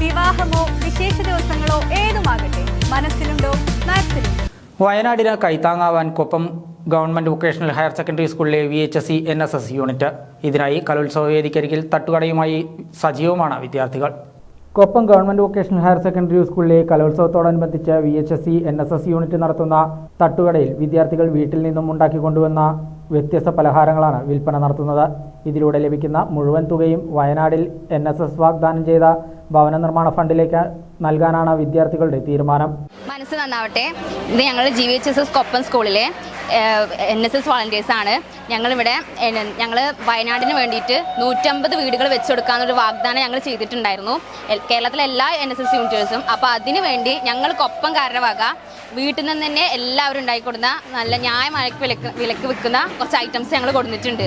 വിവാഹമോ വിശേഷ ദിവസങ്ങളോ ഏതുമാകട്ടെ മനസ്സിലുണ്ടോ മാക്സിലുണ്ടോ വയനാടിന് കൈത്താങ്ങാവാൻ Koppam government vocational higher secondary സ്കൂളിലെ V H S C N S S unit. ഇതിനായി കലോത്സവ വേദിക്കരികിൽ തട്ടുകടയുമായി സജീവമാണ് വിദ്യാർത്ഥികൾ. Koppam government vocational higher secondary സ്കൂളിലെ കലോത്സവത്തോടനുബന്ധിച്ച് V H S C N S S unit നടത്തുന്ന തട്ടുകടയിൽ വിദ്യാർത്ഥികൾ വീട്ടിൽ നിന്നും ഉണ്ടാക്കിക്കൊണ്ടുവന്ന വ്യത്യസ്ത പലഹാരങ്ങളാണ് വിൽപ്പന നടത്തുന്നത്. ഇതിലൂടെ ലഭിക്കുന്ന മുഴുവൻ തുകയും വയനാടിൽ എൻ എസ് എസ് വാഗ്ദാനം ചെയ്ത ഭവന നിർമ്മാണ ഫണ്ടിലേക്ക് നൽകാനാണ് വിദ്യാർത്ഥികളുടെ തീരുമാനം. മനസ്സ് നന്നാവട്ടെ. ഇത് ഞങ്ങൾ G V H S S Koppam സ്കൂളിലെ എൻ എസ് എസ് വോളണ്ടിയേഴ്സ് ആണ്. ഞങ്ങളിവിടെ ഞങ്ങൾ വയനാടിന് വേണ്ടിയിട്ട് നൂറ്റമ്പത് വീടുകൾ വെച്ച് കൊടുക്കാമെന്നൊരു വാഗ്ദാനം ഞങ്ങൾ ചെയ്തിട്ടുണ്ടായിരുന്നു. കേരളത്തിലെ എല്ലാ എൻ എസ് എസ് യൂണിറ്റേഴ്സും അപ്പോൾ അതിന് വേണ്ടി ഞങ്ങൾ കൊപ്പം കാരണമാകുക വീട്ടിൽ നിന്ന് തന്നെ എല്ലാവരും ഉണ്ടാക്കിക്കൊടുന്ന നല്ല ന്യായമായ വിലക്ക് വിലക്ക് വിൽക്കുന്ന കുറച്ച് ഐറ്റംസ് ഞങ്ങൾ കൊടുത്തിട്ടുണ്ട്.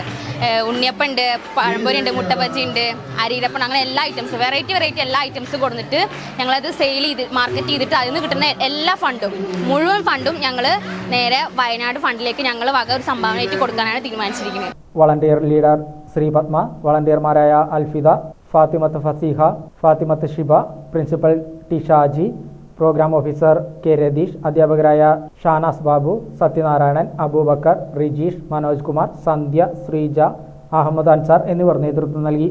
ഉണ്ണിയപ്പം ഉണ്ട് പഴംപൊരി ഉണ്ട് മുട്ടബജി ഉണ്ട് അരിയിലപ്പം അങ്ങനെ എല്ലാ ഐറ്റംസും വെറൈറ്റി വെറൈറ്റി എല്ലാ ഐറ്റംസും കൊടുത്തിട്ട് ഞങ്ങളത് സെയിൽ ചെയ്ത് മാർക്കറ്റ് ചെയ്തിട്ട് അതിൽ നിന്ന് കിട്ടുന്ന എല്ലാ ഫണ്ടും മുഴുവൻ ഫണ്ടും ഞങ്ങൾ നേരെ വയനാട് ഫണ്ടിലേക്ക് ഞങ്ങൾ വക ഒരു സംഭാവനയായിട്ട് കൊടുക്കാനാണ് തീരുമാനിച്ചിരിക്കുന്നത്. Volunteer leader Shri Padma വളണ്ടിയർമാരായ Alfida Fathimath Faseeha Fathimath Shiba principal T Shaji programme officer K Ratheesh അധ്യാപകരായ ഷാനാസ് ബാബു സത്യനാരായണൻ അബൂബക്കർ റിജീഷ് മനോജ് കുമാർ സന്ധ്യ ശ്രീജ അഹമ്മദ് അൻസാർ എന്നിവർ നേതൃത്വം നൽകി.